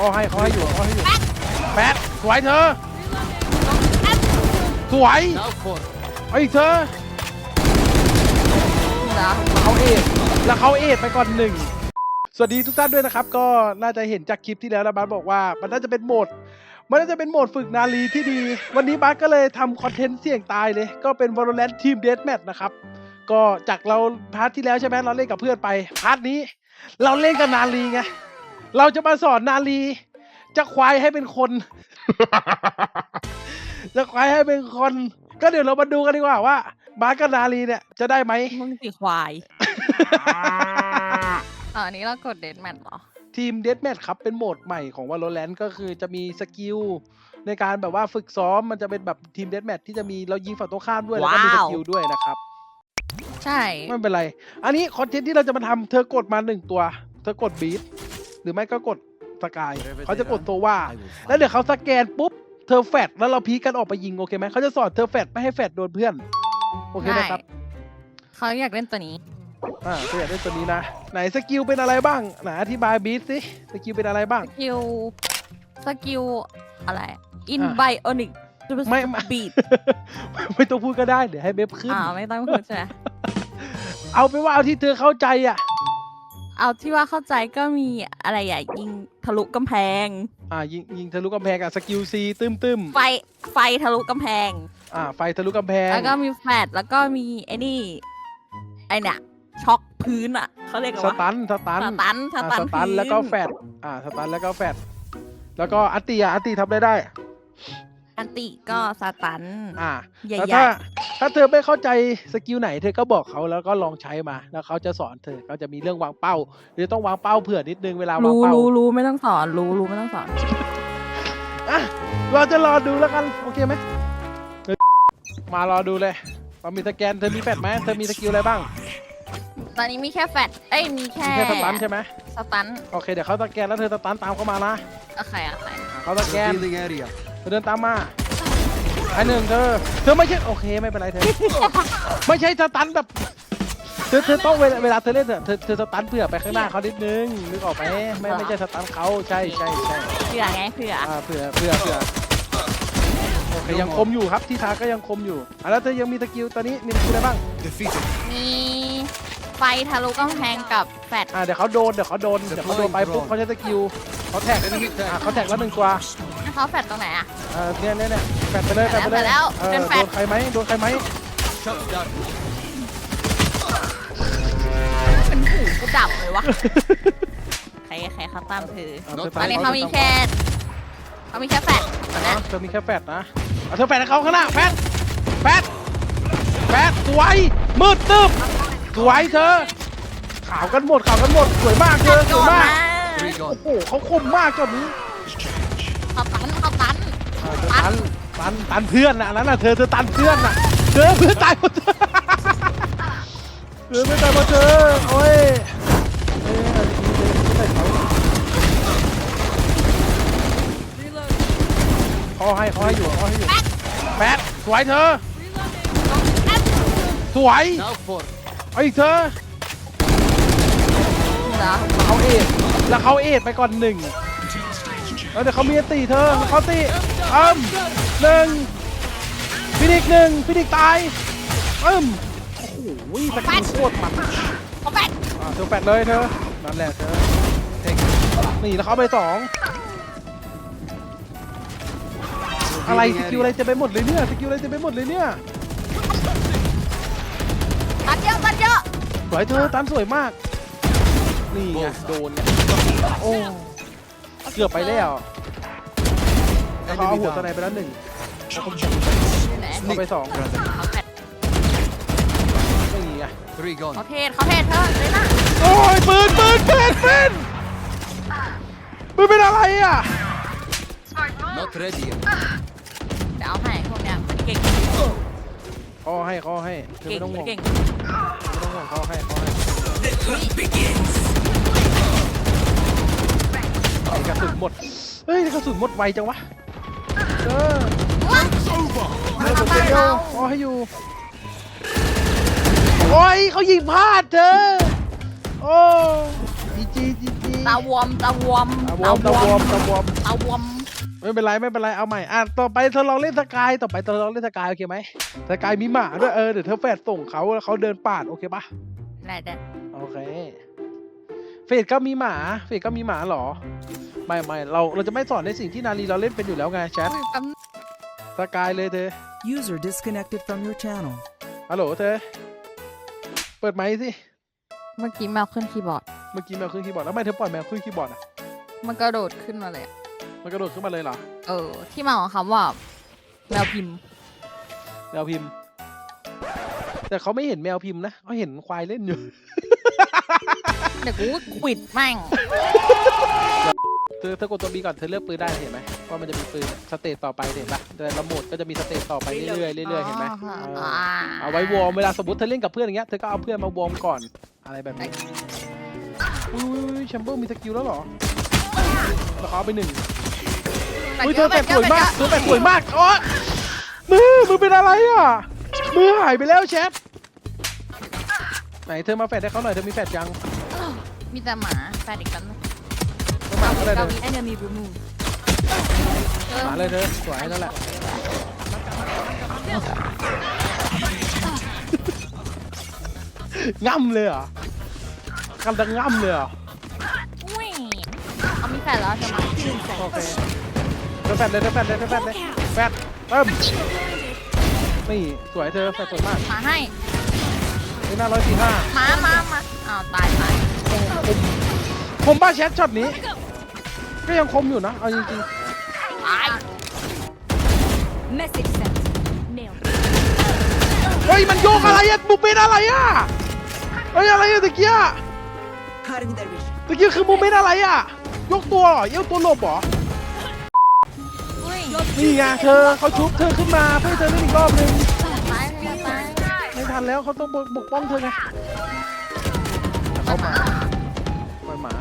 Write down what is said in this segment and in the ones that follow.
เขาให้เขาให้อยู่เขาให้อยู่แปดสวยเธอ สวย Now for ไอ้เธอเขาเอทแล้วเขาเอทไปก่อนหนึ่งสวัสดีทุกท่านด้วยนะครับ ก็น่าจะเห็นจากคลิปที่แล้วนะบาสบอกว่า มันน่าจะเป็นโหมด มันน่าจะเป็นโหมดฝึกนาลีที่ดี วันนี้บาสก็เลยทำคอนเทนต์เสี่ยงตายเลย ก็เป็น Valorant Team Deathmatch นะครับ ก็จากเราพาร์ทที่แล้วใช่ไหมเราเล่นกับเพื่อนไปพาร์ทนี้ เราเล่นกับนาลีไง เราจะมาสอนนาลี จะควายให้เป็นคน จะควายให้เป็นคน ก็เดี๋ยวเรามาดูกันดีกว่าว่าบาสกับนาลีเนี่ยจะได้ไหมมึงสิควายอ่าอันนี้เรากดเดนแมทเหรอ ทีมเด a แมทครับเป็นโหมดใหม่ของ Valorant ก็คือจะมีสกิลในการแบบว่าฝึกซ้อมมันจะเป็นแบบทีมเด a แมทที่จะมีเรายิงฝั่งตรงข้ามด้วย แล้วก็มีสว้าว กิลด้วยนะครับ ใช่ ไม่เป็นไร อันนี้คอนเทนต์ที่เราจะมาทำเธอกดมาหนึ่งตัว เธอกดบีท หรือไม่ก็กดสกายเขาจะกดโซว่า I will find แล้วเดี๋ยวเขาสแกนปุ๊บเธอแฟดแล้วเราพีคกันออกไปยิงโอเคไหมเขาจะสอนเธอแฟดไม่ให้แฟดโดนเพื่อนโอเคไหมครับเขาอยากเล่นตัวนี้อ่าเธออยากได้ตัวนี้นะไหนสกิลเป็นอะไรบ้างไหนอธิบายบีทสิสกิลเป็นอะไรบ้างสกิลสกิลอะไรอินอะไบโอนิกไม่ไม่บีดไม่ต้องพูดก็ได้เดี๋ยวให้เบบขึ้นอ่าไม่ต้องพูดใช่ไหมเอาไปนว่าเอาที่เธอเข้าใจอะ เอาที่ว่าเข้าใจก็มีอะไรอะยิงทะลุกำแพง อ่ายิงยิงทะลุกำแพงอะสกิลซีตึมตึมไฟไฟทะลุกำแพง อ่าไฟทะลุกำแพงแล้วก็มีแฟลชแล้วก็มีไอ้นี่ไอ้เนี่ยช็อกพื้นอะเขาเรียกสว่าตันสตันสตันสอ่าตันสตันพื้แล้วก็แฟดอ่าสตันแล้วก็แฟดแล้วก็อัตติอะอัตติทำได้ได้ อันติก็สตัน อ่า ใหญ่แล้วๆถ้า ถ้าเธอไม่เข้าใจสกิลไหนเธอก็บอกเขาแล้วก็ลองใช้มา แล้วเขาจะสอนเธอเขาจะมีเรื่องวางเป้าเดี๋ยวต้องวางเป้าเผื่อนิดนึงเวลาวางรู้เป้ารู้รู้ไม่ต้องสอนรู้รู้ไม่ต้องสอน อะเราจะรอดูแล้วกันโอเคไหมเออมารอดูเลยเรามีสแกนเธอมีแฟดไหมเธอมีสกิลอะไรบ้างตอนนี้มีแค่แฟลชเอ้ยมีแค่มีแค่สตันใช่ไหมสตันโอเคเดี๋ยวเขาสแกนแล้วเธอสตันตามเข้ามานะโอเคโอเคอะเขาสแกน revealing area. เธอเดินตามมา ไอ้หนึ่งเธอ เธอไม่ใช่โอเคไม่เป็นไรเธอ ไม่ใช่สตันแบบ เธอเธอต้องเวลาเวลาเธอเล่นอะเธอเธอสตันเผื่อไปข้างหน้าเขานิดนึงนึกออกไหมไม่ไม่ใช่สตันเขาใช่ใช่ใช่เผื่อไงเผื่ออ่าเผื่อเผื่อเผื่อโอเคยังคมอยู่ครับที่ทาก็ยังคมอยู่อะแล้วเธอยังมีสกิลตอนนี้มีสกิลอะไรบ้าง Defeated. มีไฟทะลุกำแพงกับแฟลชอ่าเดี๋ยวเขาโดนเดี๋ยวเขาโดนเดี๋ยวเขาโดนไปปุ๊บเขาใช้สกิล เขาแท็กอ่าเขาแท็กแล้วหนึ่งตัวเขาแฟลชตรงไหนอะอ่าเนี่ยเนี่ยเนี่ยแฟดไปเลยแฟดไปเลยแฟดแล้วเออเป็นแฟโดดนใครไหมโดนใครไหม Shut down. เป็นหูกูดับเลยวะ ใครใครเขาตามเธออ่าเธอตอนนี้ตเขามีแค่เขามีแค่แฟลชตอนอะนี้เธอมีแค่แฟดนะเอาเธอแฟดให้เขาข้างหน้าแฟดแฟดแฟดสวยมืดตึ๊บสวยเธอขาวกันหมดขาวกันหมดสวยมากเธอสโดวยนมาก มา Three โอ้ gone. โหเขาคมมากจนนี้เขาตันเขาตันอ่าเธอตันตันตันเพื่อนน่ะอันนั้นน่ะเธอเธอตันเพื่อนน่ะเธอเพื่อนตายหมดเธอเธอไม่ตายหมดเธอโอ้ยเอ้ยเอาดีๆเลยไม่ใส่เขาเขาให้เขาให้อยู่เขาให้อยู่แฟดสวยเธอ สวย Now for ไอ้เธอเหรอเขาเอท แล้วเขาเอทไปก่อนหนึ่งแล้วเดี๋ยวเขามีอันตีเธอเขาตีเอิ่มหนึ่งฟินิกหนึ่งฟินิกตายเอิ่มโอ้โหสกิลโคตรมันเขาแฟลชอ่าเธอแปดเลยเธอนั่นแหละเธอเทคนี่แล้วเขาไปสองอะไรสกิลอะไรเต็มไปหมดเลยเนี่ยสกิลอะไรเต็มไปหมดเลยเนี่ยตันเยอะตันเยอะสวยเธอตันสวยมากนี่ไงโดนไง โอ้เกือบไปแล้วแล้วเขาเอา enemy หัวตัวไหน down. ไปแล้วหนึ่งแล้วเขาอยู่ไหนเอาไปสอง brother. เขาแฟลชนี่ไง Three เขา gone. เทศเขาเทศเธอเลยนะโอ้ยปืนปืนปืนปืนปืนเป็นอะไรอะ Not ready yet. เดี๋ยวเอาให้พวกเนี้ยมันเก่งขอให้ขอให้เธอเก่ไม่งต้องห่วงเก่งไม่ต้องห่วงขอให้ขอให้ ไอ้กระสุนหมด เฮ้ยกระสุนหมดไวจังวะ เออว้าเออหมดเดียวขอให้อยู่ โอ้ยเขายิงพลาดเธอ โอ้จีจีจีจีตาวอมตาวอมตาวอมตาวอมตาวอมตาวอมไม่เป็นไรไม่เป็นไรเอาใหม่อะต่อไปเธอลองเล่นสกายต่อไปเธอลองเล่นสกายโอเคไหมสกายมีหมาด้วยเออเดี๋ยวเธอแฟดส่งเขาแล้วเขาเดินปาดโอเคปะได้ได้โอเค เฟดก็มีหมา เฟดก็มีหมาเหรอ ไม่ไม่เราเราจะไม่สอนในสิ่งที่นาลีเราเล่นเป็นอยู่แล้วไงแชทอุ้ยแป๊บนึงสกายเลยเธอ User disconnected from your channel. ฮัลโหลเธอ เปิดไมค์สิ เมื่อกี้แมวขึ้นคีย์บอร์ด เมื่อกี้แมวขึ้นคีย์บอร์ดแล้วทำไมเธอปล่อยแมวขึ้นคีย์บอร์ดอะ มันกระโดดขึ้นมาเลยอะมันกระโดดขึ้นมาเลยเหรอ เออ ที่มาของคำว่า แมวพิมพ์ แมวพิมพ์ แต่เขาไม่เห็นแมวพิมพ์นะเขาเห็นควายเล่นอยู่ เดี๋ยวกูขวิดแม่งเธอเธอกดตัวบีก่อนเธอเลือกปืนได้เห็นไหมว่ามันจะมีปืนสเตจต่อไปเห็นปะแต่ละโหมดก็จะมีสเตจต่อไปเรื่อยๆเรื่อยๆเห็นไหมเอออ่าเอาไว้วอร์มเวลาสมมติเธอเล่นกับเพื่อนอย่างเงี้ยเธอก็เอาเพื่อนมาวอร์มก่อนอะไรแบบนี้อุ้ยแชมเบอร์มีสกิลแล้วเหรอแล้วเขาเอาไปหนึ่งอุ้ยเธอแปดสวยมากเธอแปดสวยมากอ๋อมือมือเป็นอะไรอะมือหายไปแล้วแชทไหนเธอมาแฟดให้เขาหน่อยเธอมีแฟดยัง มีแต่หมาแฟนอีกแป๊บนึงก็มาก็ได้เธอ enemy remove เออมาเลยเธอสวยนั่นแหละง่ำเลยเหรอกันจะง่ำเลยเหรออุ้ยเอามีแฟนแล้วใช่ไหมโอเคเธอแฟดเลยเธอแฟดเลยเธอแฟดเลยแฟดเอิ่มนี่สวยเธอแฟดสวยมากมาให้ นี่หน้าร้อยสี่ห้ามามามาอ้าวตายตาย คมบ้าแชทช็อตนี้ ก็ยังคมอยู่นะ เอาจริงตาย Message sent. Nailed. ๆ เฮ้ย มันโยกอะไรอะบุกเป็นอะไรอะเฮ้ย อะไรอะตะเกีย Cutting their vision. ตะเกียคือโมเมนต์อะไรอะยกตัวเหรอเอี้ยวตัวหลบเหรออุ้ยนี่ไงเธอเขาชุบเธอขึ้นมาเพื่อให้เธอเล่นอีกรอบนึงตายตายตายไม่ทันแล้วเขาต้องปกปกป้องเธอไง หมา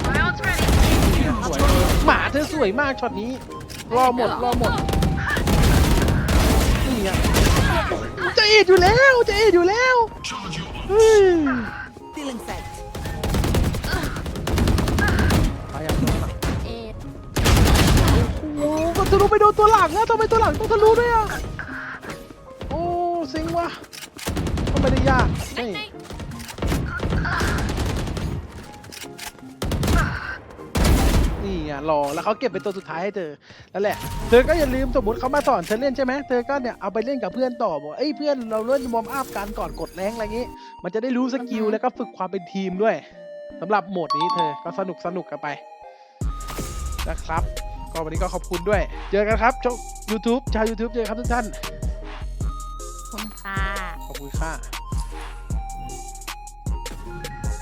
สวยหมาเธอสวยมากช็อตนี้ รอหมดรอหมดนี่ไงจะเอ็ดอยู่แล้วจะเอ็ดอยู่แล้วเฮ้ย Feeling fed. ไปอย่างนั้นอะเอ็ดโอ้โหก็ทะลุไปโดนตัวหลังอะทำไมตัวหลังต้องทะลุด้วยอะโอ้เซ็งว่ะก็ไม่ได้ยากนี่ รอแล้วเขาเก็บเป็นตัวสุดท้ายให้เธอนั่นแหละเธอก็อย่าลืมสมมติเขามาสอนเธอเล่นใช่ไหมเธอก็เนี่ยเอาไปเล่นกับเพื่อนต่อบอกเอ้ยเพื่อนเราเล่นวอร์มอัพกันก่อนกดแรงอะไรอย่างงี้ มันจะได้รู้สกิลแล้วก็ฝึกความเป็นทีมด้วยสำหรับโหมดนี้เธอก็สนุกสนุกกันไปนะครับ ก็วันนี้ก็ขอบคุณด้วย เจอกันครับช่อง YouTube ชาว YouTube เจอกันครับทุกท่านคุณค่ะ ขอบคุณค่ะ